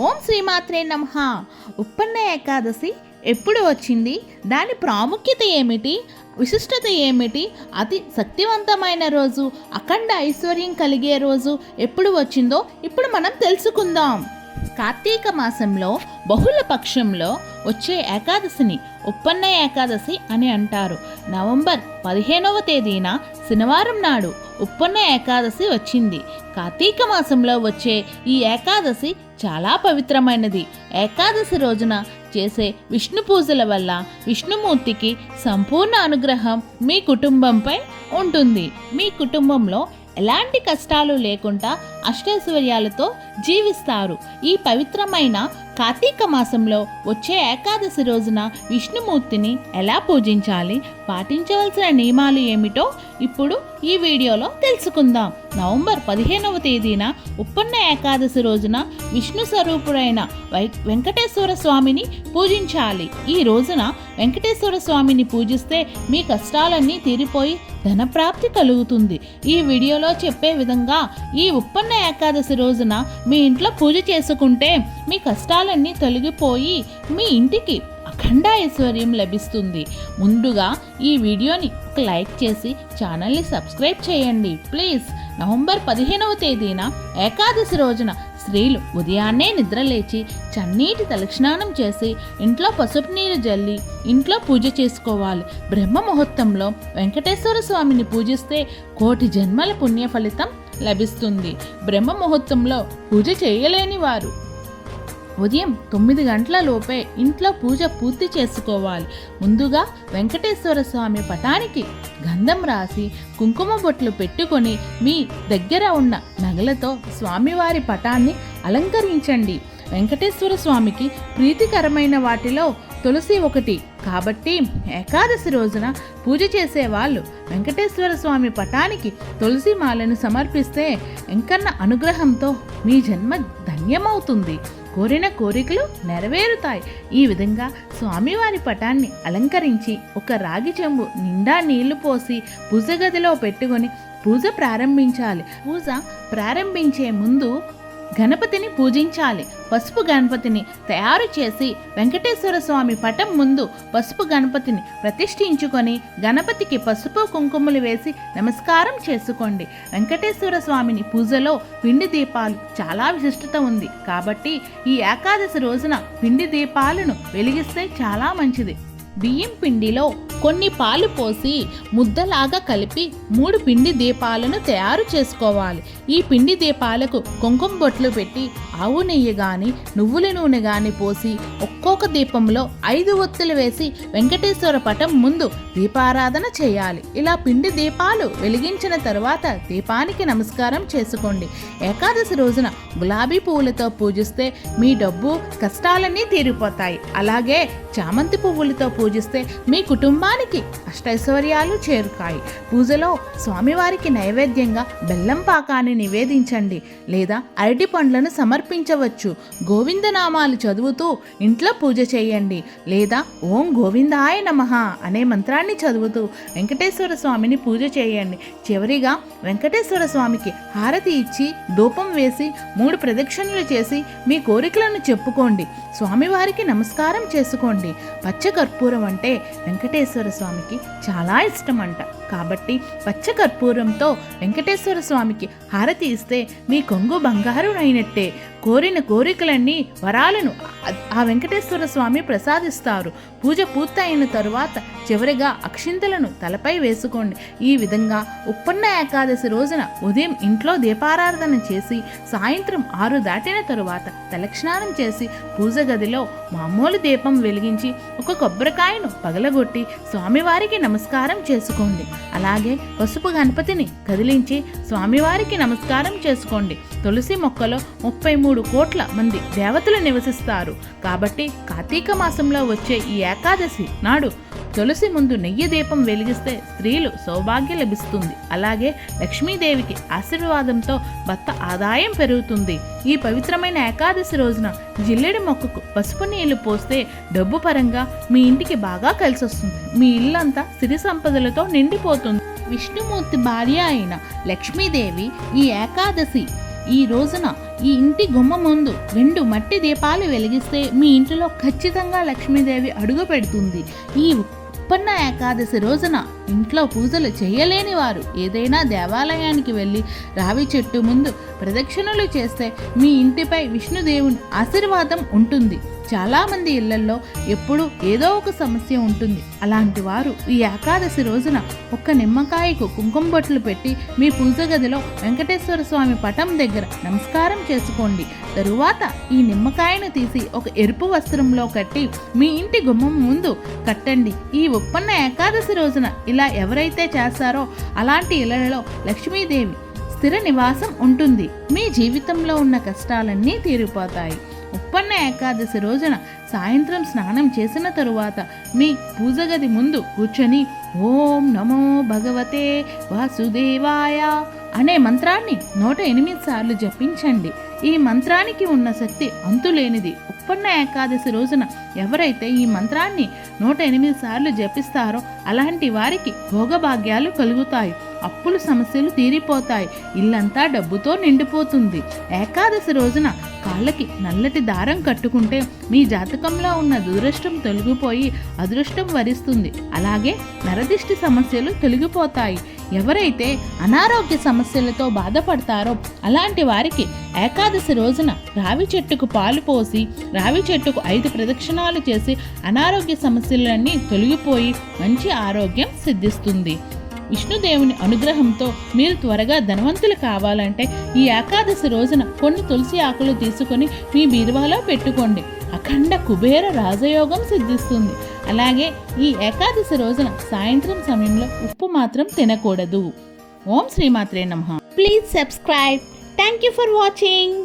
ఓం శ్రీమాత్రే నమః. ఉప్పన్న ఏకాదశి ఎప్పుడు వచ్చింది? దాని ప్రాముఖ్యత ఏమిటి? విశిష్టత ఏమిటి? అతి శక్తివంతమైన రోజు అఖండ ఐశ్వర్యం కలిగే రోజు ఎప్పుడు వచ్చిందో ఇప్పుడు మనం తెలుసుకుందాం. కార్తీక మాసంలో బహుళ పక్షంలో వచ్చే ఏకాదశిని ఉప్పన్న ఏకాదశి అని అంటారు. నవంబర్ పదిహేనవ తేదీన శనివారం నాడు ఉప్పన్న ఏకాదశి వచ్చింది. కార్తీక మాసంలో వచ్చే ఈ ఏకాదశి చాలా పవిత్రమైనది. ఏకాదశి రోజున చేసే విష్ణు పూజల వల్ల విష్ణుమూర్తికి సంపూర్ణ అనుగ్రహం మీ కుటుంబంపై ఉంటుంది. మీ కుటుంబంలో ఎలాంటి కష్టాలు లేకుండా అష్టైశ్వర్యాలతో జీవిస్తారు. ఈ పవిత్రమైన కార్తీక మాసంలో వచ్చే ఏకాదశి రోజున విష్ణుమూర్తిని ఎలా పూజించాలి పాటించవలసిన నియమాలు ఏమిటో ఇప్పుడు ఈ వీడియోలో తెలుసుకుందాం. నవంబర్ పదిహేనవ తేదీన ఉప్పన్న ఏకాదశి రోజున విష్ణు స్వరూపుడైన వై వెంకటేశ్వర స్వామిని పూజించాలి. ఈ రోజున వెంకటేశ్వర స్వామిని పూజిస్తే మీ కష్టాలన్నీ తీరిపోయి ధనప్రాప్తి కలుగుతుంది. ఈ వీడియోలో చెప్పే విధంగా ఈ ఉప్పన్న ఏకాదశి రోజున మీ ఇంట్లో పూజ చేసుకుంటే మీ కష్టాలన్నీ తొలగిపోయి మీ ఇంటికి అఖండ ఐశ్వర్యం లభిస్తుంది. ముందుగా ఈ వీడియోని ఒక లైక్ చేసి ఛానల్ని సబ్స్క్రైబ్ చేయండి. ప్లీజ్ నవంబర్ పదిహేనవ తేదీన ఏకాదశి రోజున స్త్రీలు ఉదయాన్నే నిద్రలేచి చన్నీటి తలస్నానం చేసి ఇంట్లో పసుపు నీరు జల్లి ఇంట్లో పూజ చేసుకోవాలి. బ్రహ్మ ముహూర్తంలో వెంకటేశ్వర స్వామిని పూజిస్తే కోటి జన్మల పుణ్య ఫలితం లభిస్తుంది. బ్రహ్మ ముహూర్తంలో పూజ చేయలేని వారు. ఉదయం తొమ్మిది గంటల లోపే ఇంట్లో పూజ పూర్తి చేసుకోవాలి. ముందుగా వెంకటేశ్వర స్వామి పటానికి గంధం రాసి కుంకుమ బొట్లు పెట్టుకొని మీ దగ్గర ఉన్న నగలతో స్వామివారి పటాన్ని అలంకరించండి. వెంకటేశ్వర స్వామికి ప్రీతికరమైన వాటిలో తులసి ఒకటి. కాబట్టి ఏకాదశి రోజున పూజ చేసేవాళ్ళు వెంకటేశ్వర స్వామి పటానికి తులసి మాలను సమర్పిస్తే వెంకన్న అనుగ్రహంతో మీ జన్మ ధన్యమవుతుంది. కోరిన కోరికలు నెరవేరుతాయి. ఈ విధంగా స్వామివారి పటాన్ని అలంకరించి ఒక రాగి చెంబు నిండా నీళ్ళు పోసి పూజ గదిలో పెట్టుకొని పూజ ప్రారంభించాలి. పూజ ప్రారంభించే ముందు గణపతిని పూజించాలి. పసుపు గణపతిని తయారు చేసి వెంకటేశ్వర స్వామి పటం ముందు పసుపు గణపతిని ప్రతిష్ఠించుకొని గణపతికి పసుపు కుంకుమలు వేసి నమస్కారం చేసుకోండి. వెంకటేశ్వర స్వామిని పూజలో పిండి దీపాలు చాలా విశిష్టత ఉంది. కాబట్టి ఈ ఏకాదశి రోజున పిండి దీపాలను వెలిగిస్తే చాలా మంచిది. బియ్యం పిండిలో కొన్ని పాలు పోసి ముద్దలాగా కలిపి మూడు పిండి దీపాలను తయారు చేసుకోవాలి. ఈ పిండి దీపాలకు కుంకుమ బొట్లు పెట్టి ఆవు నెయ్యి కానీ నువ్వుల నూనె కానీ పోసి ఒక్కొక్క దీపంలో ఐదు ఒత్తులు వేసి వెంకటేశ్వర పటం ముందు దీపారాధన చేయాలి. ఇలా పిండి దీపాలు వెలిగించిన తరువాత దీపానికి నమస్కారం చేసుకోండి. ఏకాదశి రోజున గులాబీ పువ్వులతో పూజిస్తే మీ డబ్బు కష్టాలన్నీ తీరిపోతాయి. అలాగే చామంతి పువ్వులతో పూజిస్తే మీ కుటుంబానికి అష్టైశ్వర్యాలు చేరుతాయి. పూజలో స్వామివారికి నైవేద్యంగా బెల్లం పాకాన్ని నివేదించండి. లేదా అరటి పండ్లను సమర్పించవచ్చు. గోవిందనామాలు చదువుతూ ఇంట్లో పూజ చేయండి. లేదా ఓం గోవిందాయ నమః అనే మంత్రాన్ని చదువుతూ వెంకటేశ్వర స్వామిని పూజ చేయండి. చివరిగా వెంకటేశ్వర స్వామికి హారతి ఇచ్చి ధూపం వేసి మూడు ప్రదక్షిణలు చేసి మీ కోరికలను చెప్పుకోండి. స్వామివారికి నమస్కారం చేసుకోండి. పచ్చకర్పూరం అంటే వెంకటేశ్వర స్వామికి చాలా ఇష్టం అంట కాబట్టి పచ్చ కర్పూరంతో వెంకటేశ్వర స్వామికి హారతి ఇస్తే మీ కొంగు బంగారు అయినట్టే కోరిన కోరికలన్నీ వరాలను ఆ- వెంకటేశ్వర స్వామి ప్రసాదిస్తారు. పూజ పూర్తయిన తరువాత చివరిగా అక్షింతలను తలపై వేసుకోండి. ఈ విధంగా ఉప్పన్న ఏకాదశి రోజున ఉదయం ఇంట్లో దీపారాధన చేసి సాయంత్రం ఆరు దాటిన తరువాత తలస్నానం చేసి పూజ గదిలో మామూలు దీపం వెలిగించి ఒక కొబ్బరికాయను పగలగొట్టి స్వామివారికి నమస్కారం చేసుకోండి. అలాగే పసుపు గణపతిని కదిలించి స్వామివారికి నమస్కారం చేసుకోండి. తులసి మొక్కలో ముప్పై మూడు కోట్ల మంది దేవతలు నివసిస్తారు. కాబట్టి కార్తీక మాసంలో వచ్చే ఈ ఏకాదశి నాడు తులసి ముందు నెయ్యి దీపం వెలిగిస్తే స్త్రీలు సౌభాగ్యం లభిస్తుంది. అలాగే లక్ష్మీదేవికి ఆశీర్వాదంతో భర్త ఆదాయం పెరుగుతుంది. ఈ పవిత్రమైన ఏకాదశి రోజున జిల్లెడి మొక్కకు పసుపు నీళ్ళు పోస్తే డబ్బు పరంగా మీ ఇంటికి బాగా కలిసి వస్తుంది మీ ఇల్లంతా సిరి సంపదలతో నిండిపోతుంది. విష్ణుమూర్తి భార్య అయిన లక్ష్మీదేవి ఈ ఏకాదశి ఈ రోజున ఈ ఇంటి గుమ్మ ముందు రెండు మట్టి దీపాలు వెలిగిస్తే మీ ఇంటిలో ఖచ్చితంగా లక్ష్మీదేవి అడుగు పెడుతుంది. ఈ ఉప్పన్న ఏకాదశి రోజున ఇంట్లో పూజలు చేయలేని వారు. ఏదైనా దేవాలయానికి వెళ్ళి రావి చెట్టు ముందు ప్రదక్షిణలు చేస్తే మీ ఇంటిపై విష్ణుదేవుని ఆశీర్వాదం ఉంటుంది. చాలామంది ఇళ్ళలో ఎప్పుడూ ఏదో ఒక సమస్య ఉంటుంది. అలాంటి వారు ఈ ఏకాదశి రోజున ఒక్క నిమ్మకాయకు కుంకుమ బొట్లు పెట్టి మీ పూజ గదిలో వెంకటేశ్వర స్వామి పటం దగ్గర నమస్కారం చేసుకోండి. తరువాత ఈ నిమ్మకాయను తీసి ఒక ఎరుపు వస్త్రంలో కట్టి మీ ఇంటి గుమ్మం ముందు కట్టండి. ఈ ఉప్పన్న ఏకాదశి రోజున ఇలా ఇలా ఎవరైతే చేస్తారో అలాంటి ఇళ్ళలో లక్ష్మీదేవి స్థిర నివాసం ఉంటుంది. మీ జీవితంలో ఉన్న కష్టాలన్నీ తీరిపోతాయి. ఉప్పన్న ఏకాదశి రోజున సాయంత్రం స్నానం చేసిన తరువాత మీ పూజ గది ముందు కూర్చొని ఓం నమో భగవతే వాసుదేవాయ అనే మంత్రాన్ని నూట ఎనిమిది సార్లు జపించండి. ఈ మంత్రానికి ఉన్న శక్తి అంతులేనిది. ఉప్పన్న ఏకాదశి రోజున ఎవరైతే ఈ మంత్రాన్ని నూట ఎనిమిది సార్లు జపిస్తారో అలాంటి వారికి భోగభాగ్యాలు కలుగుతాయి. అప్పులు సమస్యలు తీరిపోతాయి. ఇల్లంతా డబ్బుతో నిండిపోతుంది. ఏకాదశి రోజున కాళ్ళకి నల్లటి దారం కట్టుకుంటే మీ జాతకంలో ఉన్న దురదృష్టం తొలగిపోయి అదృష్టం వరిస్తుంది. అలాగే నరదిష్టి సమస్యలు తొలగిపోతాయి. ఎవరైతే అనారోగ్య సమస్యలతో బాధపడతారో అలాంటి వారికి ఏకాదశి రోజున రావి చెట్టుకు పాలు పోసి రావి చెట్టుకు ఐదు ప్రదక్షిణాలు చేసి అనారోగ్య సమస్యలన్నీ తొలగిపోయి మంచి ఆరోగ్యం సిద్ధిస్తుంది. విష్ణుదేవుని అనుగ్రహంతో మీరు త్వరగా ధనవంతులు కావాలంటే ఈ ఏకాదశి రోజున కొన్ని తులసి ఆకులు తీసుకొని మీ బీరువాలో పెట్టుకోండి. అఖండ కుబేర రాజయోగం సిద్ధిస్తుంది. అలాగే ఈ ఏకాదశి రోజున సాయంత్రం సమయంలో ఉప్పు మాత్రం తినకూడదు. ఓం శ్రీమాత్రే నమః. Please subscribe thank you for watching